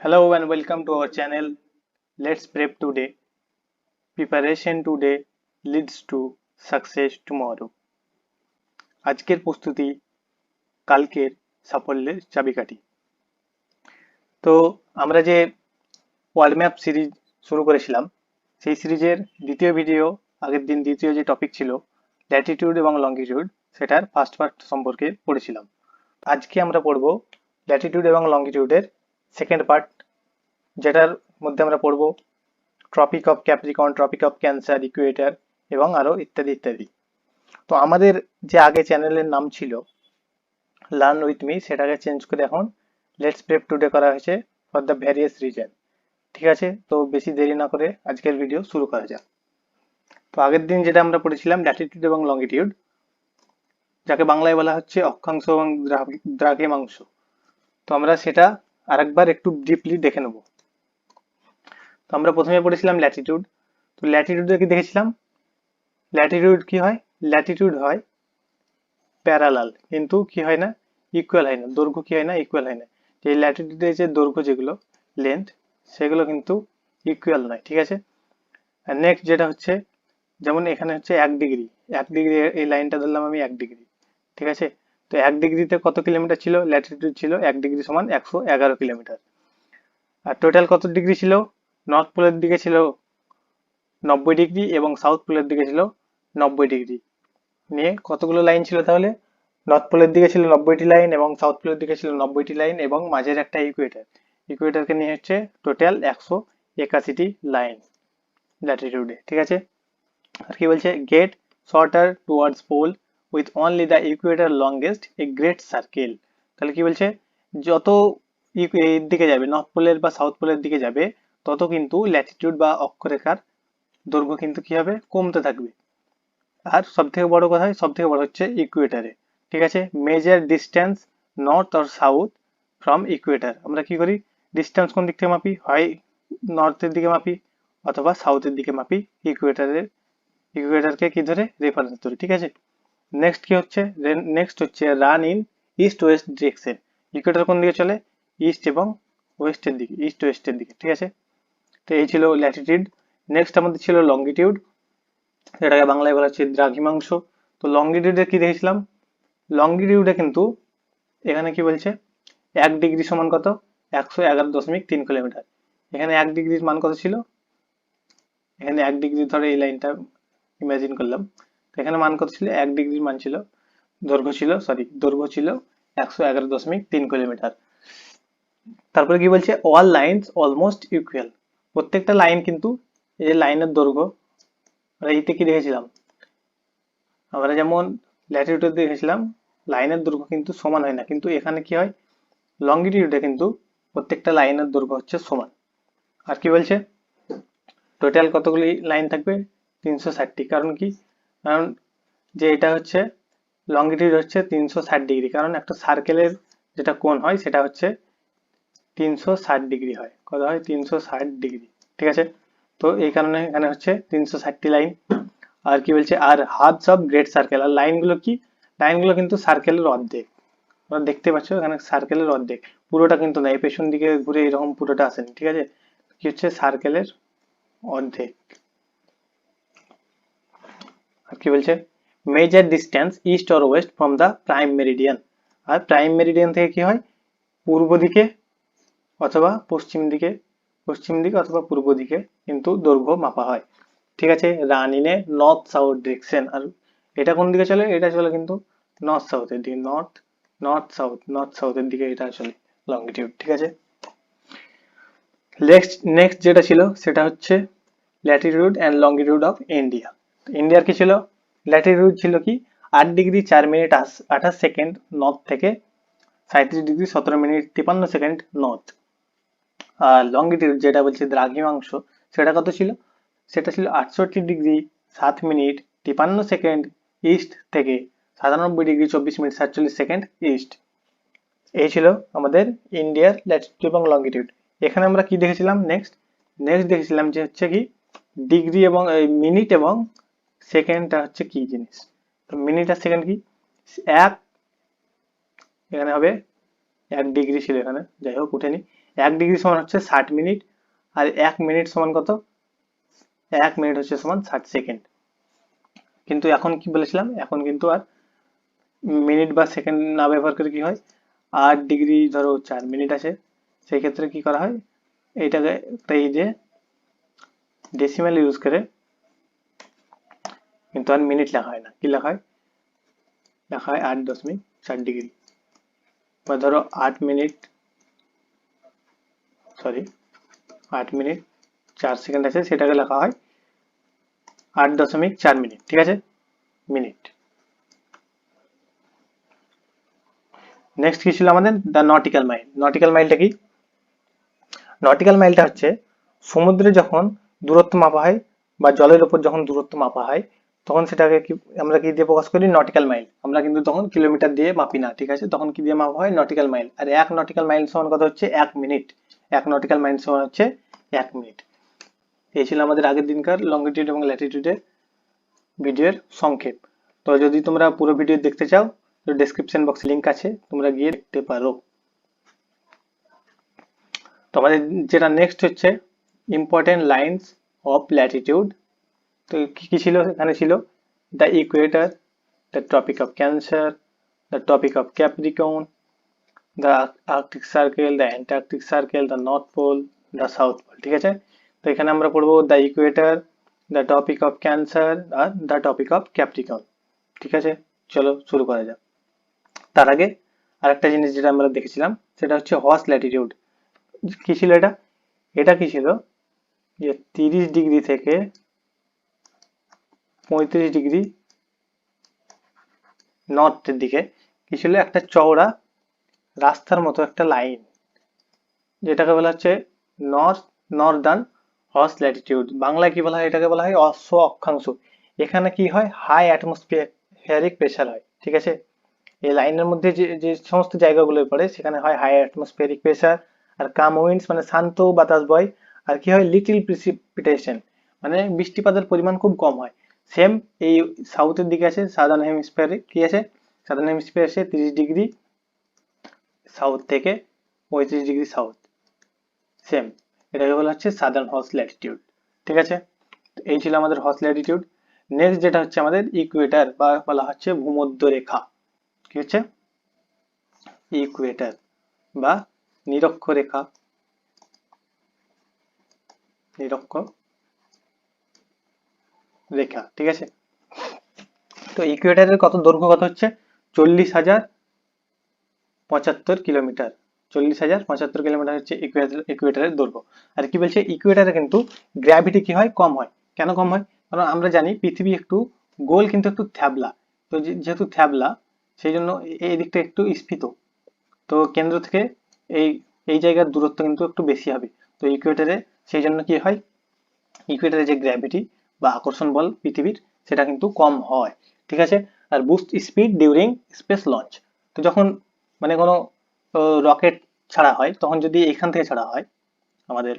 Hello and welcome to our channel. Let's prep today. Preparation today leads to success tomorrow. আজকের প্রস্তুতি, কালকের সাফল্যের চাবিকাঠি তো আমরা যে ওয়ার্ল্ড ম্যাপ সিরিজ শুরু করেছিলাম, সেই সিরিজের দ্বিতীয় ভিডিও আগের দিন দ্বিতীয় যে টপিক ছিল ল্যাটিটিউড এবং লঙ্গিটিউড সেটার ফার্স্ট পার্ট সম্পর্কে পড়েছিলাম আজকে আমরা পড়ব ল্যাটিটিউড এবং লঙ্গিটিউডের সেকেন্ড পার্ট, যেটার মধ্যে আমরা পড়ব Tropic of Capricorn Tropic of Cancer equator এবং আরও ইত্যাদি ইত্যাদি। তো আমাদের যে আগে চ্যানেলের নাম ছিল লার্ন উইথ মি সেটাকে চেঞ্জ করে এখন লেটস প্রেপ টুডে করা হয়েছে ফর দ্য ভ্যারিয়াস রিজন ঠিক আছে? তো বেশি দেরি না করে আজকের ভিডিও শুরু করা যাক। তো আগের দিন যেটা আমরা পড়েছিলাম ল্যাটিটিউড এবং লঙ্গিটিউড যাকে বাংলায় বলা হচ্ছে অক্ষাংশ এবং দ্রা- দ্রাঘিমাংশ। তো আমরা সেটা আরেকবার একটু ডিপলি দেখে নেব। তো আমরা প্রথমে পড়েছিলাম ল্যাটিটিউড তো ল্যাটিটিউডে কি দেখেছিলাম? ল্যাটিটিউড কি হয়? ল্যাটিটিউড হয় প্যারালাল কিন্তু কি হয় না? ইকুয়াল হয় না। দৈর্ঘ্য কি হয় না? ইকুয়াল হয় না। যে ল্যাটিটিউডের যে দৈর্ঘ্য যেগুলো লেন্থ সেগুলো কিন্তু ইকুয়াল নয়। ঠিক আছে? নেক্সট যেটা হচ্ছে, যেমন এখানে হচ্ছে এক ডিগ্রি এক ডিগ্রি এই লাইনটা ধরলাম আমি এক ডিগ্রি ঠিক আছে? তো এক ডিগ্রিতে কত কিলোমিটার ছিল? ল্যাটিটিউড ছিল এক ডিগ্রি সমান একশো এগারো কিলোমিটার। আর টোটাল কত ডিগ্রি ছিল? নর্থ পোলের দিকে ছিল নব্বই ডিগ্রি এবং সাউথ পোলের দিকে ছিল নব্বই ডিগ্রি। নিয়ে কতগুলো লাইন ছিল তাহলে? নর্থ পোলের দিকে ছিল নব্বইটি লাইন এবং সাউথ পোলের দিকে ছিল নব্বইটি লাইন এবং মাঝের একটা ইকুয়েটার ইকুয়েটারকে নিয়ে হচ্ছে টোটাল একশো একাশিটি লাইন ল্যাটিটিউডে ঠিক আছে? আর কি বলছে? Get shorter towards pole with only the equator longest a great circle তাহলে কি বলছে? যত এর দিকে যাবে নর্থ পোলের বা সাউথ পোলের দিকে যাবে, তত কিন্তু ল্যাটিটিউড বা অক্ষরেখার দৈর্ঘ্য কিন্তু কি হবে? কমতে থাকবে। আর সব থেকে বড় কথা সব থেকে বড় হচ্ছে ইকুয়েটারে ঠিক আছে? মেজার ডিস্টেন্স নর্থ আর সাউথ ফ্রম ইকুয়েটার আমরা কি করি? ডিস্টেন্স কোন দিক থেকে মাপি? হয় নর্থের দিকে মাপি, অথবা সাউথের দিকে মাপি ইকুয়েটারের ইকুয়েটারকে কি ধরে? রেফারেন্স ধরে। ঠিক আছে? নেক্সট কি হচ্ছে? নেক্সট হচ্ছে run in east west direction equator কোন দিকে চলে? ইস্ট এবং ওয়েস্টের দিকে ইস্ট ওয়েস্টের দিকে, ঠিক আছে? তো এই ছিল ল্যাটিটিউড নেক্সট আমাদের ছিল লঙ্গিটিউড এটাকে বাংলায় বলা হচ্ছে দ্রাঘিমাংশ। তো লঙ্গিটিউডে কি দেখেছিলাম? লঙ্গিটিউডে কিন্তু এখানে কি বলছে? এক ডিগ্রি সমান কত? একশো এগারো দশমিক তিন কিলোমিটার। এখানে এক ডিগ্রির মান কত ছিল? এখানে এক ডিগ্রি ধরে এই লাইনটা ইমাজিন করলাম। এখানে মান কত ছিল? এক ডিগ্রির মান ছিল, দৈর্ঘ্য ছিল সরি দৈর্ঘ্য ছিল একশো এগারো দশমিক তিন কিলোমিটার। তারপরে কি বলছে? অল লাইনস অলমোস্ট ইকুয়াল প্রত্যেকটা লাইন কিন্তু এই লাইনের দৈর্ঘ্য, আমরা এইতে কি দেখেছিলাম? আমরা যেমন ল্যাটিটিউডে দেখেছিলাম লাইনের দৈর্ঘ্য কিন্তু সমান হয় না। কিন্তু এখানে কি হয়? লঙ্গিটিউডে কিন্তু প্রত্যেকটা লাইনের দৈর্ঘ্য হচ্ছে সমান। আর কি বলছে? টোটাল কতগুলি লাইন থাকবে? তিনশো ষাটটি কারণ কি? কারণ যে এটা হচ্ছে লঙ্গিটিউড হচ্ছে তিনশো ষাট ডিগ্রি কারণ একটা সার্কেলের যেটা কোণ হয় সেটা হচ্ছে তিনশো ষাট ডিগ্রি হয়। কত হয়? তিনশো ষাট ডিগ্রি ঠিক আছে? তো এই কারণে এখানে হচ্ছে তিনশো ষাটটি লাইন আর কি বলছে? আর হাফস অফ গ্রেট সার্কেল আর লাইনগুলো কি? লাইনগুলো কিন্তু সার্কেলের অর্ধেক। তোমরা দেখতে পাচ্ছ এখানে সার্কেলের অর্ধেক। পুরোটা কিন্তু না, এই পেছন দিকে ঘুরে এরকম পুরোটা আসেনি, ঠিক আছে? কি হচ্ছে? সার্কেলের অর্ধেক। কি বলছে? Measure distance east or west from the prime meridian R prime meridian থেকে কি হয়? পূর্ব দিকে অথবা পশ্চিম দিকে পশ্চিম দিকে অথবা পূর্ব দিকে কিন্তু দৈর্ঘ্য মাপা হয়। ঠিক আছে? রান ইনে নর্থ সাউথ ডিরেকশন আর এটা কোন দিকে চলে? এটা চলে কিন্তু নর্থ সাউথের দিকে। নর্থ নর্থ সাউথ নর্থ সাউথের দিকে এটা চলে লঙ্গিটিউড ঠিক আছে? নেক্সট নেক্সট যেটা ছিল সেটা হচ্ছে latitude and longitude of India ইন্ডিয়ার কি ছিল? ল্যাটিটিউড ছিল কি? আট ডিগ্রি চার মিনিট আঠাশ সেকেন্ড নর্থ থেকে সাঁত্রিশ ডিগ্রি সতেরো মিনিট তিপান্ন সেকেন্ড নর্থ আর লঙ্গিটিউড যেটা বলছে দ্রাঘিমাংশ, সেটা কত ছিল? সেটা ছিল আটষট্টি ডিগ্রি সাত মিনিট তিপান্ন সেকেন্ড ইস্ট থেকে সাতানব্বই ডিগ্রি চব্বিশ মিনিট সাতচল্লিশ সেকেন্ড ইস্ট এই ছিল আমাদের ইন্ডিয়ার ল্যাটিটিউড এবং লঙ্গিটিউড এখানে আমরা কি দেখেছিলাম? নেক্সট নেক্সট দেখেছিলাম যে হচ্ছে কি, ডিগ্রি এবং মিনিট এবং সেকেন্ডটা হচ্ছে কি জিনিস? তো মিনিট আর সেকেন্ড কি? এক, এখানে হবে এক ডিগ্রি ছিল এখানে, যাই হোক উঠেনি এক ডিগ্রি সমান হচ্ছে ষাট মিনিট, আর এক মিনিট সমান কত? এক মিনিট হচ্ছে সমান ষাট সেকেন্ড। কিন্তু এখন কি বলেছিলাম? এখন কিন্তু আর মিনিট বা সেকেন্ড না ব্যবহার করে কি হয়? আট ডিগ্রি ধরো চার মিনিট আছে, সেই ক্ষেত্রে কি করা হয়? এইটাকে, এই যে ডেসিমাল ইউজ করে কিন্তু আর মিনিট লেখা হয় না। কি লেখা হয় লেখা হয় আট দশমিক চার ডিগ্রি। বা ধরো আট মিনিট সরি আট মিনিট চার সেকেন্ড আছে, সেটাকে লেখা হয় আট দশমিক চার মিনিট, ঠিক আছে? মিনিট। নেক্সট কি ছিল আমাদের? দ্য নটিক্যাল মাইল নটিক্যাল মাইলটা কি? নটিক্যাল মাইলটা হচ্ছে সমুদ্রে যখন দূরত্ব মাপা হয় বা জলের উপর যখন দূরত্ব মাপা হয় তখন সেটাকে কি, আমরা কি দিয়ে প্রকাশ করি? নটিক্যাল মাইল আমরা কিন্তু তখন কিলোমিটার দিয়ে মাপি না, ঠিক আছে? তখন কি দিয়ে মাপা হয়? নটিক্যাল মাইল আর এক নটিক্যাল মাইল সমান কত হচ্ছে? এক মিনিট এক নটিক্যাল মাইল সমান হচ্ছে এক মিনিট এই ছিল আমাদের আগের দিনকার লঙ্গিটিউড এবং ল্যাটিটিউডের ভিডিওর সংক্ষেপ। তো যদি তোমরা পুরো ভিডিও দেখতে চাও, তো ডেসক্রিপশন বক্সে লিঙ্ক আছে। তোমরা গিয়ে দেখতে পারো। তো আমাদের যেটা নেক্সট হচ্ছে ইম্পর্টেন্ট লাইন্স অফ ল্যাটিটিউড তো কি কি ছিল? এখানে ছিল the equator the Tropic of Cancer the Tropic of Capricorn the Arctic Circle the Antarctic Circle the North Pole the South Pole ঠিক আছে? তো এখানে আমরা পড়ব the equator the Tropic of Cancer R the topic of Capricorn ঠিক আছে? চলো শুরু করা যাক। তার আগে আরেকটা জিনিস যেটা আমরা দেখেছিলাম, সেটা হচ্ছে হর্স ল্যাটিটিউড কি ছিল এটা? এটা কি ছিল? যে তিরিশ ডিগ্রি থেকে পঁয়ত্রিশ ডিগ্রি নর্থের দিকে। কি ছিল? একটা চওড়া রাস্তার মতো একটা লাইন, যেটাকে বলা হচ্ছে নর্থ, নর্দার্ন হর্স ল্যাটিটিউড। বাংলায় কি বলা হয়? এটাকে বলা হয় অশ্ব অক্ষাংশ। এখানে কি হয়? হাই অ্যাটমসফিয়ারিক প্রেশার হয়, ঠিক আছে? এই লাইনের মধ্যে যে যে সমস্ত জায়গাগুলো পড়ে, সেখানে হয় হাই অ্যাটমসফিয়ারিক প্রেশার আর কাম উইন্ডস মানে শান্ত বাতাস বয়, আর কি হয়? লিটিল প্রিসিপিটেশন মানে বৃষ্টিপাতের পরিমাণ খুব কম হয়। সেম এই সাউথের দিকে আছে সাদার্ন হেমিস্ফিয়ারে কি আছে? সাদার্ন হেমিস্ফিয়ার আছে তিরিশ ডিগ্রি সাউথ থেকে পঁয়ত্রিশ ডিগ্রি সাউথ সেম এটাকে বলা হচ্ছে সাদার্ন হর্স ল্যাটিটিউড ঠিক আছে? এই ছিল আমাদের হর্স ল্যাটিটিউড নেক্সট যেটা হচ্ছে আমাদের ইকুয়েটার বা বলা হচ্ছে ভূমধ্য রেখা কি হচ্ছে? ইকুয়েটার বা নিরক্ষ রেখা নিরক্ষ রেখা, ঠিক আছে? তো ইকুয়েটারের কত দৈর্ঘ্য কত হচ্ছে? চল্লিশ হাজার পঁচাত্তর কিলোমিটার চল্লিশ হাজার পঁচাত্তর কিলোমিটার হচ্ছে ইকুয়েটার ইকুয়েটারের দৈর্ঘ্য। আর কি বলছে? ইকুয়েটারে কিন্তু গ্র্যাভিটি কি হয়? কম হয়। কেন কম হয়? কারণ আমরা জানি পৃথিবী একটু গোল কিন্তু একটু থ্যাবলা। তো যেহেতু থ্যাবলা, সেই জন্য এই দিকটা একটু স্ফীত। তো কেন্দ্র থেকে এই এই জায়গার দূরত্ব কিন্তু একটু বেশি হবে। তো ইকুয়েটারে সেই জন্য কি হয়? ইকুয়েটারে যে গ্র্যাভিটি বা আকর্ষণ বল পৃথিবীর, সেটা কিন্তু কম হয়, ঠিক আছে? আর boost speed during space launch তো যখন মানে কোনো রকেট ছাড়া হয়, তখন যদি এখান থেকে ছাড়া হয়, আমাদের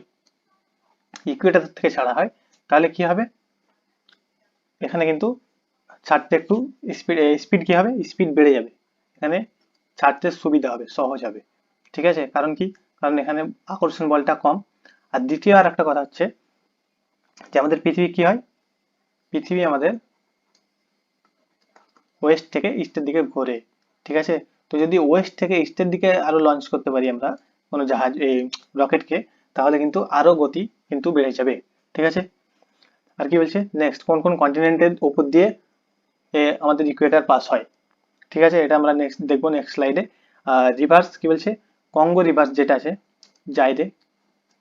ইকুয়েটার থেকে ছাড়া হয়, তাহলে কি হবে? এখানে কিন্তু ছাড়তে একটু স্পিড স্পিড কি হবে? স্পিড বেড়ে যাবে। এখানে ছাড়তে সুবিধা হবে, সহজ হবে, ঠিক আছে? কারণ কি? কারণ এখানে আকর্ষণ বলটা কম। আর দ্বিতীয় আর একটা কথা হচ্ছে যে আমাদের পৃথিবী কি হয়? পৃথিবী আমাদের ওয়েস্ট থেকে ইস্টের দিকে ঘোরে, ঠিক আছে? তো যদি ওয়েস্ট থেকে ইস্টের দিকে আরও লঞ্চ করতে পারি আমরা কোনো জাহাজ, এই রকেটকে তাহলে কিন্তু আরও গতি কিন্তু বেড়ে যাবে, ঠিক আছে? আর কি বলছে? নেক্সট কোন কোন কন্টিনেন্টের উপর দিয়ে আমাদের ইকুয়েটার পাস হয়, ঠিক আছে? এটা আমরা নেক্সট দেখব নেক্সট স্লাইডে রিভার্স কি বলছে? কঙ্গো রিভার্স যেটা আছে জাইরে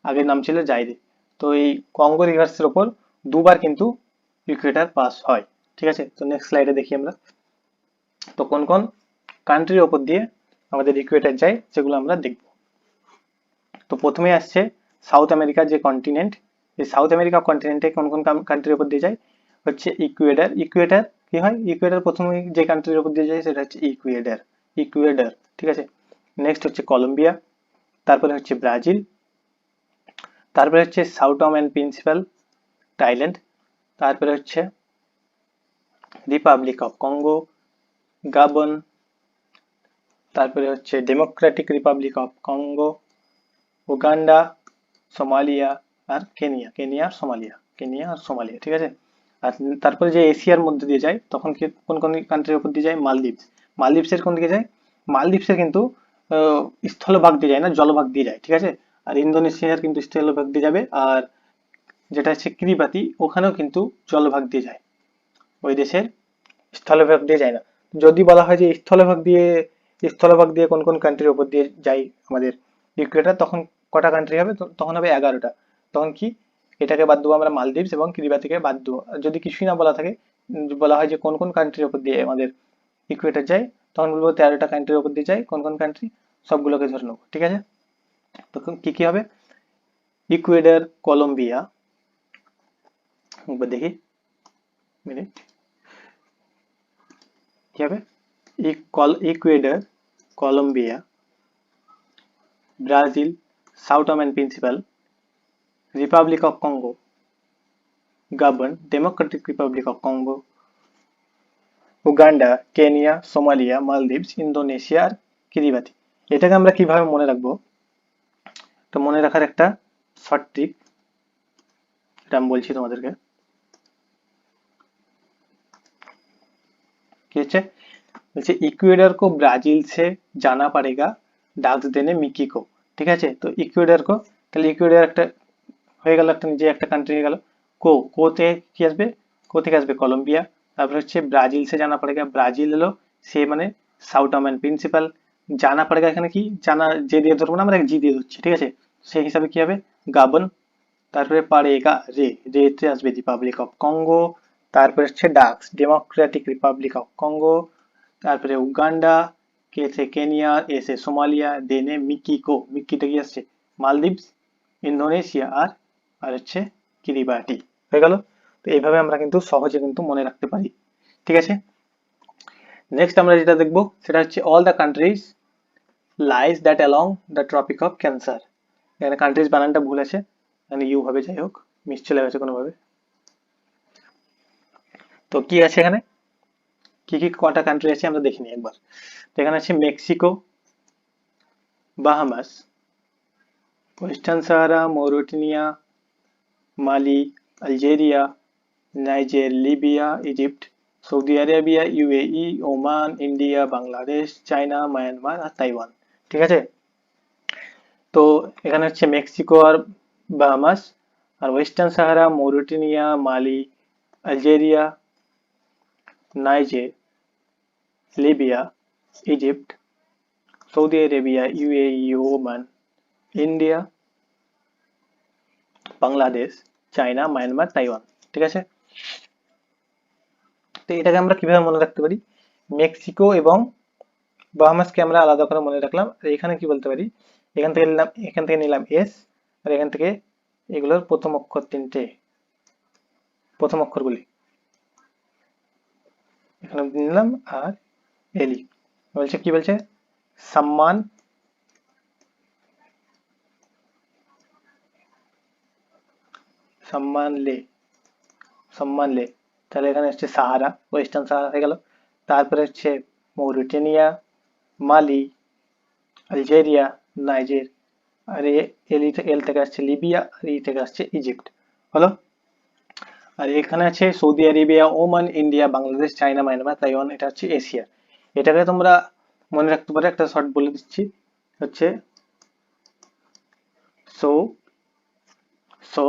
আগের নাম ছিল জাইরে তো এই কঙ্গো রিভার্সের ওপর দুবার কিন্তু ইকুয়েটার পাস হয়। ঠিক আছে? তো নেক্সট স্লাইডে দেখি আমরা। তো কোন কোন? কান্ট্রির ওপর দিয়ে আমাদের ইকুয়েটার যায় সেগুলো আমরা দেখব। তো প্রথমে আসছে সাউথ আমেরিকার যে কন্টিনেন্ট এই সাউথ আমেরিকা কন্টিনেন্টে কোন কোন কান্ট্রির ওপর দিয়ে যায়? হচ্ছে ইকুয়েডার ইকুয়েটার কি হয়? ইকুয়েডার প্রথমে যে কান্ট্রির ওপর দিয়ে যায়, সেটা হচ্ছে ইকুয়েডার ইকুয়েডার ঠিক আছে? নেক্সট হচ্ছে কলম্বিয়া তারপরে হচ্ছে ব্রাজিল তারপরে হচ্ছে সাউটম অ্যান্ড প্রিন্সিপাল থাইল্যান্ড তারপরে হচ্ছে রিপাবলিক অফ কঙ্গো গাবন তারপরে হচ্ছে Democratic Republic of Congo Uganda Somalia R Kenya Kenya আর সোমালিয়া কেনিয়া আর সোমালিয়া ঠিক আছে? আর তারপরে যে এশিয়ার মধ্যে দিয়ে যায়, তখন কি কোন কোন কান্ট্রির উপর দিয়ে যায়? মালদ্বীপ মালদ্বীপসের কোন দিকে যায়? মালদ্বীপসের কিন্তু স্থলভাগ দিয়ে যায় না, জলভাগ দিয়ে যায়, ঠিক আছে? আর ইন্দোনেশিয়ার কিন্তু স্থলভাগ দিয়ে যাবে, আর যেটা হচ্ছে কিরিবাতি, ওখানেও কিন্তু জলভাগ দিয়ে যায়। ওই দেশের স্থলভাগ দিয়ে যায় না। যদি বলা হয় যে স্থলভাগ দিয়ে স্থলভাগ দিয়ে কোন কোন কান্ট্রির উপর দিয়ে যায় আমাদের ইকুয়েটার তখন কটা কান্ট্রি হবে? তখন হবে এগারোটা। তখন কি? এটাকে বাদ দেবো আমরা মালদ্বীপস এবং কিরিবাতিকে বাদ দেবো। যদি কিছুই না বলা থাকে, বলা হয় যে কোন কোন কান্ট্রির উপর দিয়ে আমাদের ইকুয়েটার যায়, তখন বলব তেরোটা কান্ট্রির উপর দিয়ে যায়, কোন কোন কান্ট্রি সবগুলোকে ধরে নেব। ঠিক আছে? তখন কি কি হবে? ইকুয়েডার, কলম্বিয়া একবার দেখি মিনিট কি হবে Ecuador Colombia Brazil south and Principe Republic of Congo Gabon Democratic Republic of Congo Uganda Kenya Somalia Maldives Indonesia R Kiribati এটাকে আমরা কীভাবে মনে রাখব তো মনে রাখার একটা শর্ট ট্রিক এটা আমি বলছি তোমাদেরকে কি বলছে ইকুয়েডার কো ব্রাজিল সে জানা পারেগা ডাক্স দেনে মিকিকো ঠিক আছে? তো ইকুয়েডার কো, তাহলে ইকুয়েডার একটা হয়ে গেল, একটা নিজে একটা কান্ট্রি হয়ে গেল। কো, কোতে কি আসবে? কো থেকে আসবে? কলম্বিয়া তারপরে হচ্ছে ব্রাজিল সে জানা পড়েগা ব্রাজিল হলো সে মানে সাউথ আমেন প্রিন্সিপাল জানা পড়েগা এখানে কি? জানা, যে দিয়ে ধরবো না, আমরা জি দিয়ে ধরছি, ঠিক আছে? সেই হিসাবে কি হবে? গাবন তারপরে পারেগা রে রে তে আসবে রিপাবলিক অফ কঙ্গো তারপরে হচ্ছে ডাক্স ডেমোক্রেটিক রিপাবলিক অফ কঙ্গো তারপরে উগান্ডা কেসে কেনিয়া এসে সোমালিয়া দেনে মিকিকো। মিকিটা কি আসছে? মালদ্বীপস, ইন্দোনেশিয়া আর আর হচ্ছে কিরিবাটি হয়ে গেল? তো এইভাবে আমরা কিন্তু সহজে কিন্তু মনে রাখতে পারি। ঠিক আছে? নেক্সট আমরা যেটা দেখব, সেটা হচ্ছে all the countries lies that along the Tropic of Cancer এখানে কান্ট্রিজ বানানটা ভুল আছে। এখানে ইউ হবে যাই হোক, মিস চলে গেছে কোনোভাবে। তো কি আছে এখানে? কি কি, কটা কান্ট্রি আছে আমরা দেখিনি একবার। তো এখানে আছে Mexico, Bahamas, Western Sahara, Mauritania, Mali, Algeria, Niger, Libya, Egypt, Saudi Arabia, UAE, Oman, India, Bangladesh, China, Myanmar আর তাইওয়ান। ঠিক আছে? তো এখানে হচ্ছে মেক্সিকো আর বাহামাস, আর Western Sahara, Mauritania, Mali, Algeria Niger Libya, Egypt, Saudi Arabia UAE Oman, India, Bangladesh, China, Myanmar, Taiwan, ঠিক আছে? তো এটাকে আমরা কীভাবে মনে রাখতে পারি? মেক্সিকো এবং বাহামাসকে আমরা আলাদা করে মনে রাখলাম। এখানে কি বলতে পারি? এখান থেকে নিলাম, এখান থেকে নিলাম এস, আর এখান থেকে এগুলোর প্রথম অক্ষর তিনটে, প্রথম অক্ষরগুলি। এখানে নিলাম আর এলি। বলছে, কি বলছে? সম্মান। সম্মান লে। সম্মান লে। তাহলে এখানে হচ্ছে সাহারা, ওয়েস্টার্ন সাহারা হয়ে গেল। তারপরে হচ্ছে মৌরিটানিয়া, মালি, আলজেরিয়া, নাইজের। আর এল থেকে আসছে লিবিয়া, আর ই থেকে আসছে ইজিপ্ট। হলো আর এখানে আছে Saudi Arabia, Oman, India, Bangladesh, China, Myanmar, Taiwan, এটা হচ্ছে এশিয়া। এটাকে তোমরা মনে রাখতে পারো, একটা শর্ট বলে দিচ্ছি। হচ্ছে, সো সো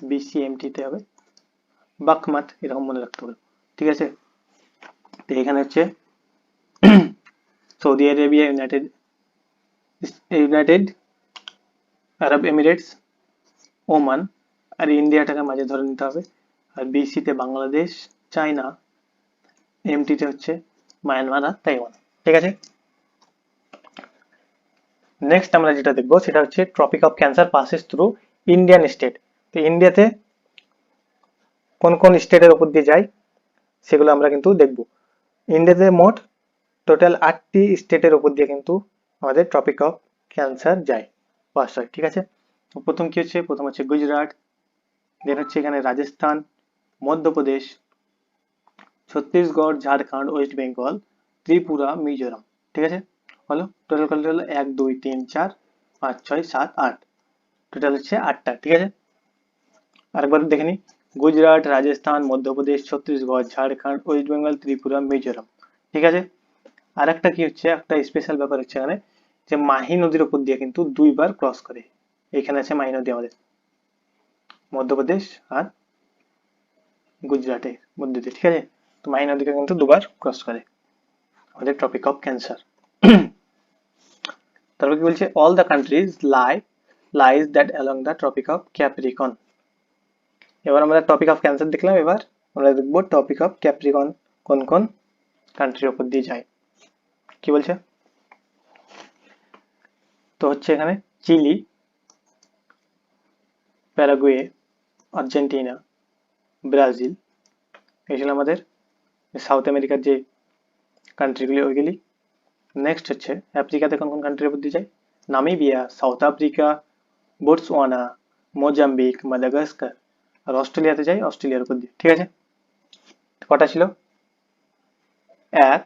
বিসিএমটি তে হবে। বাকমাত, এরকম মনে রাখতে পারো। ঠিক আছে? তো এখানে হচ্ছে, Saudi Arabia, United United Arab Emirates, Oman আর ইন্ডিয়াটাকে মাঝে ধরে নিতে হবে। আর বিসিতে বাংলাদেশ চায়না এমটিতে হচ্ছে মায়ানমার আর তাইওয়ান ঠিক আছে? নেক্সট আমরা যেটা দেখব, সেটা হচ্ছে Tropic of Cancer passes through Indian state তো ইন্ডিয়াতে কোন কোন স্টেটের উপর দিয়ে যায়, সেগুলো আমরা কিন্তু দেখব। ইন্ডিয়াতে মোট টোটাল আটটি স্টেটের উপর দিয়ে কিন্তু আমাদের ট্রপিক অফ ক্যান্সার যায়। পাস হয় ঠিক আছে? প্রথম কি হচ্ছে? প্রথম হচ্ছে গুজরাট দেন হচ্ছে এখানে রাজস্থান, মধ্যপ্রদেশ, ছত্তিশগড়, ঝাড়খণ্ড, ওয়েস্ট বেঙ্গল, ত্রিপুরা, মিজোরাম। ঠিক আছে? হলো টোটাল কান্ট্রি হলো এক, দুই, তিন, চার, পাঁচ, ছয়, সাত, আট। টোটাল হচ্ছে আটটা। ঠিক আছে? আরেকবার দেখে নিই। গুজরাট, রাজস্থান, মধ্যপ্রদেশ, ছত্তিশগড়, ঝাড়খণ্ড, ওয়েস্ট বেঙ্গল, ত্রিপুরা, মিজোরাম। ঠিক আছে? আর একটা কি হচ্ছে? একটা স্পেশাল ব্যাপার হচ্ছে এখানে যে মাহি নদীর উপর দিয়ে কিন্তু দুইবার ক্রস করে। এখানে আছে মাহি নদী আমাদের। মধ্যপ্রদেশ আর গুজরাটের মধ্যে ঠিক আছে? তো মাহি নদীকে কিন্তু দুবার ক্রস করে। আমাদের টপিক অফ ক্যান্সার তারপর কি বলছে? All the countries lie lies that along the Tropic of Capricorn এবার আমরা টপিক অফ ক্যান্সার দেখলাম, এবার আমরা দেখব টপিক অফ ক্যাপ্রিকন কোন কোন কান্ট্রির উপর দিয়ে যায়। কি বলছে? তো হচ্ছে এখানে চিলি, প্যারাগুয়ে আর্জেন্টিনা, ব্রাজিল এই ছিল আমাদের সাউথ আমেরিকার যে কান্ট্রিগুলি ওইগুলি। নেক্সট হচ্ছে আফ্রিকাতে কোন কোন কান্ট্রির দিয়ে যায় Namibia South Africa Botswana Mozambique Madagascar আর অস্ট্রেলিয়াতে যাই, অস্ট্রেলিয়ার উপর দিয়ে। ঠিক আছে? কটা ছিল? এক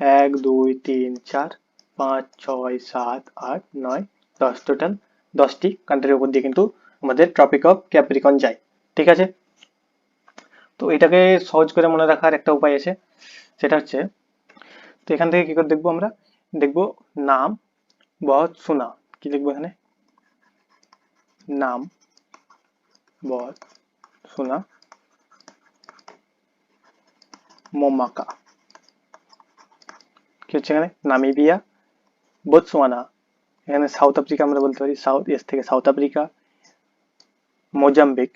এক, দুই, তিন, চার, পাঁচ, ছয়, সাত, আট, নয়, দশ। টোটাল দশটি কান্ট্রির উপর দিয়ে কিন্তু আমাদের ট্রপিক অফ ক্যাপ্রিকন যায় ঠিক আছে তো এটাকে সহজ করে মনে রাখার একটা উপায় আছে সেটা হচ্ছে তো এখান থেকে কি করে দেখবো আমরা দেখবো নাম বহুত শোনা কি লিখবো এখানে নাম बहुत सुना মোমাকা কি হচ্ছে এখানে নামিবিয়া বোতসোয়ানা এখানে সাউথ আফ্রিকা আমরা বলতে পারি সাউথ এস থেকে South Africa Mozambique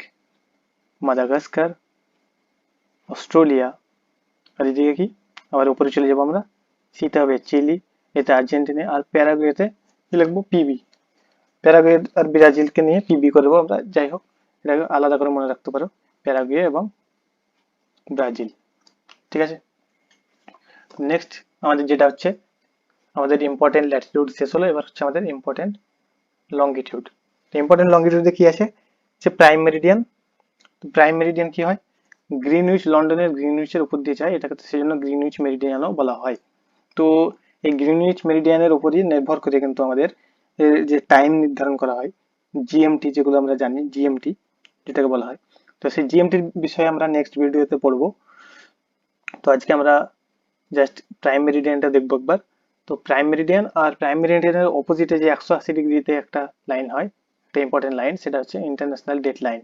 Madagascar Australia আর এদিকে কি? আবার উপরে চলে যাব আমরা। শীতে হবে চিলি, এতে আর্জেন্টিনা আর প্যারাগুয়েতে কি লিখব? পিবি। প্যারাগুয়ে আর ব্রাজিলকে নিয়ে পিবি করব আমরা। যাই হোক, এটাকে আলাদা করে মনে রাখতে পারো। প্যারাগুয়ে এবং ব্রাজিল। ঠিক আছে? নেক্সট আমাদের যেটা হচ্ছে, আমাদের ইম্পর্টেন্ট ল্যাটিটিউড শেষ হলো। এবার হচ্ছে আমাদের ইম্পর্টেন্ট লঙ্গিটিউড ইম্পর্টেন্ট লঙ্গিটিউডে কি আছে? যে প্রাইম মেরিডিয়ান প্রাইম মেরিডিয়ান কি হয়? গ্রিনউইচ লন্ডনের গ্রিনউইচের উপর দিয়ে যায়। এটাকে সেজন্য গ্রিনউইচ মেরিডিয়ানও বলা হয়। তো এই গ্রিনউইচ মেরিডিয়ানের উপরই নির্ভর করে কিন্তু আমাদের যে টাইম নির্ধারণ করা হয় জিএমটি যেগুলো আমরা জানি জিএমটি যেটাকে বলা হয়। তো সেই জিএমটির বিষয়ে আমরা নেক্সট ভিডিওতে পড়ব। তো আজকে আমরা জাস্ট প্রাইম মেরিডিয়ানটা দেখব একবার। তো প্রাইম মেরিডিয়ান আর প্রাইম মেরিডিয়ানের অপোজিটে যে একশো আশি ডিগ্রিতে একটা লাইন হয় একটা ইম্পর্টেন্ট লাইন সেটা হচ্ছে international date line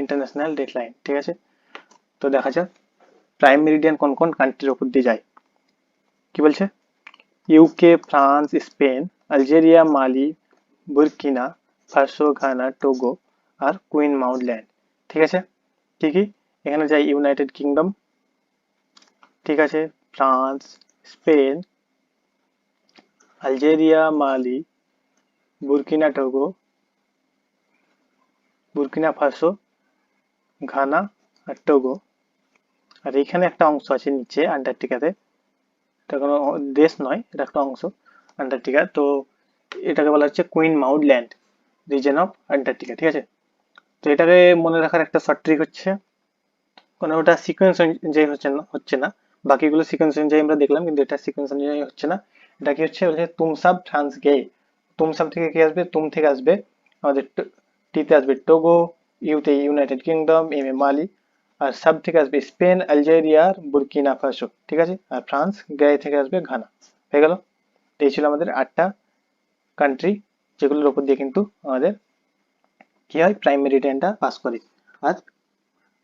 international date line ঠিক আছে? তো দেখা যাক প্রাইম মেরিডিয়ান কোন কোন কান্ট্রির ওপর দিয়ে যায়। কি বলছে? UK France Spain Algeria Mali Burkina Faso Ghana Togo আর কুইন মাউন্টল্যান্ড ঠিক আছে? কি কি? এখানে যাই ইউনাইটেড কিংডম ঠিক আছে? France Spain Algeria Mali Burkina Togo Burkina Faso, Ghana আর টোগো। আর এখানে একটা অংশ আছে নিচে, আন্টার্কটিকাতে। এটা কোনো দেশ নয়, এটা একটা অংশ, আন্টার্কটিকা। তো এটাকে বলা হচ্ছে Queen Maud Land region of Antarctica, ঠিক আছে? তো এটাকে মনে রাখার একটা শর্ট ট্রিক হচ্ছে, কোনো ওটা সিকোয়েন্স অনুযায়ী হচ্ছে না হচ্ছে না। বাকিগুলো সিকোয়েন্স অনুযায়ী আমরা দেখলাম, কিন্তু এটা সিকোয়েন্স অনুযায়ী হচ্ছে না। এটা কি হচ্ছে? বলছে তুম ফ্রান্স গে তুম সাব থেকে কি আসবে? তুম থেকে আসবে আমাদের টিতে আসবে Togo ইউতে United Kingdom M A Mali আর সাব থেকে আসবে স্পেন আলজেরিয়া আর বুরকিনা ফাসো ঠিক আছে? আর ফ্রান্স গে থেকে আসবে ঘানা হয়ে গেল? এই ছিল আমাদের আটটা কান্ট্রি যেগুলোর উপর দিয়ে কিন্তু আমাদের কি হয়? প্রাইম মেরিডিয়ানটা পাস করে। আর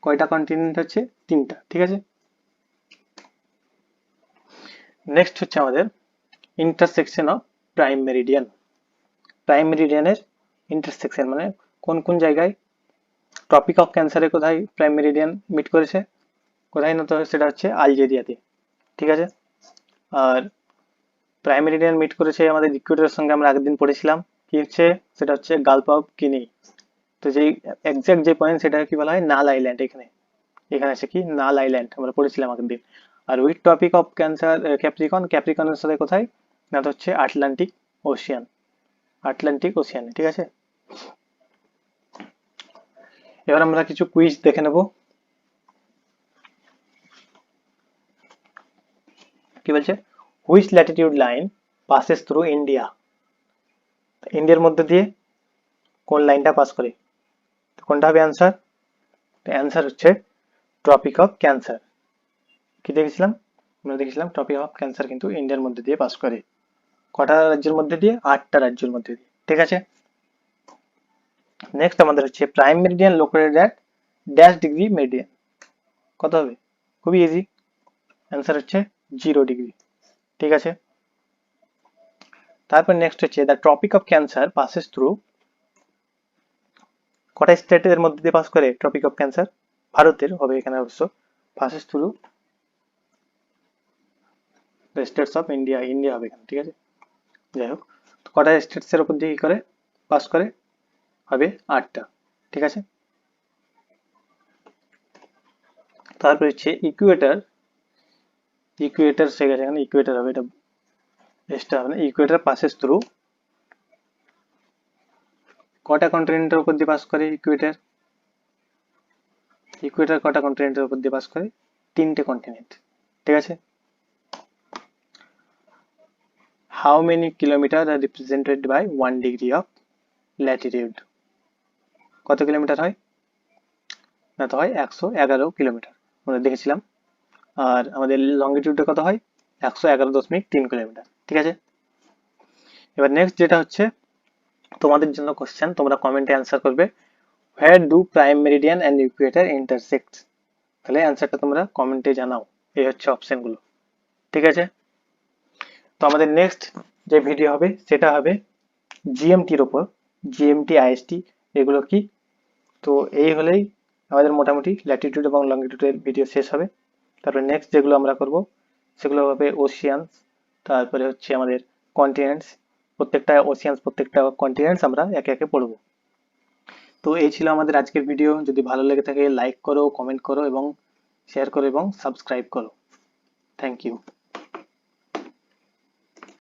কয়টা কন্টিনেন্ট হচ্ছে? তিনটা, ঠিক আছে? নেক্সট হচ্ছে আমাদের intersection of prime meridian prime মেরিডিয়ানের intersection মানে কোন কোন জায়গায়? টপিক অফ ক্যান্সারে কোথায় প্রাইম মেরিডিয়ান মিট করেছে? কোথায় না তো সেটা হচ্ছে আলজেরিয়াতে। ঠিক আছে? আর প্রাইম মেরিডিয়ান মিট করেছে আমাদের ইকুয়েটরের সঙ্গে আমরা আগের দিন পড়েছিলাম। কি হচ্ছে? সেটা হচ্ছে গালফ অফ কিনি তো যেই এক্সাক্ট যে পয়েন্ট সেটা কি বলা হয়? নাল আইল্যান্ড এখানে। এখানে আছে কি? নাল আইল্যান্ড আমরা পড়েছিলাম আগের দিন। আর with tropic of Cancer Capricorn ক্যাপ্রিকনের সাথে কোথায়? না তো হচ্ছে আটলান্টিক ওশিয়ান আটলান্টিক ওশিয়ান ঠিক আছে? এবার আমরা কিছু কুইজ দেখে নেব। কি বলছে? Which latitude line passes through India ইন্ডিয়ার মধ্যে দিয়ে কোন লাইনটা পাস করে? কোনটা হবে অ্যান্সার অ্যান্সার হচ্ছে ট্রপিক অফ ক্যান্সার কি দেখেছিলাম? আমরা দেখেছিলাম ট্রপিক অফ ক্যান্সার কিন্তু ইন্ডিয়ার মধ্যে দিয়ে পাস করে। কটা রাজ্যের মধ্যে দিয়ে? আটটা রাজ্যের মধ্যে দিয়ে। ঠিক আছে? নেক্সট আমাদের হচ্ছে prime meridian located at dash degree meridian কত হবে? খুবই ইজি অ্যান্সার হচ্ছে জিরো ডিগ্রি ঠিক আছে? তারপর নেক্সট হচ্ছে the Tropic of Cancer passes through কটা স্টেটের মধ্যে দিয়ে পাস করে টপিক অফ ক্যান্সার ভারতের হবে এখানে অবশ্য। Passes through states of India India হবে এখানে, ঠিক আছে? যাই হোক কটা স্টেটস এর উপর দিয়ে কি করে? পাস করে? হবে আটটা, ঠিক আছে? তারপর হচ্ছে ইকুয়েটার ইকুয়েটার সে গেছে এখানে ইকুয়েটার হবে, এটা এসটা হবে না ইকুয়েটার পাসেস থ্রু কটা কন্টিনেন্টের উপর দিয়ে পাস করে ইকুয়েটার ইকুয়েটার কটা কন্টিনেন্টের উপর দিয়ে পাস করে? তিনটে কন্টিনেন্ট ঠিক আছে? How many kilometers are represented by one degree of latitude? কত কিলোমিটার হয়? না, তো হয় একশো এগারো কিলোমিটার। আমরা দেখেছিলাম। আর আমাদের লঙ্গিটিউডে কত হয়? একশো এগারো দশমিক তিন কিলোমিটার। ঠিক আছে? এবার নেক্সট যেটা হচ্ছে, তোমাদের জন্য কোশ্চেন তোমরা কমেন্টে অ্যান্সার করবে where do prime meridian and equator intersect তাহলে অ্যান্সারটা তোমরা কমেন্টে জানাও। এই হচ্ছে অপশনগুলো ঠিক আছে? তো আমাদের নেক্সট যে ভিডিও হবে, সেটা হবে জিএমটির ওপর জিএমটি আইএসটি এগুলো কি? তো এই হলেই আমাদের মোটামুটি ল্যাটিটিউড এবং লঙ্গিটিউডের ভিডিও শেষ হবে। তারপরে নেক্সট যেগুলো আমরা করব, সেগুলো হবে ওশিয়ানস তারপরে হচ্ছে আমাদের কন্টিনেন্টস প্রত্যেকটা ওশিয়ানস প্রত্যেকটা কন্টিনেন্টস আমরা একে একে পড়ব। তো এই ছিল আমাদের আজকের ভিডিও যদি ভালো লেগে থাকে লাইক করো কমেন্ট করো এবং শেয়ার করো এবং সাবস্ক্রাইব করো। Thank you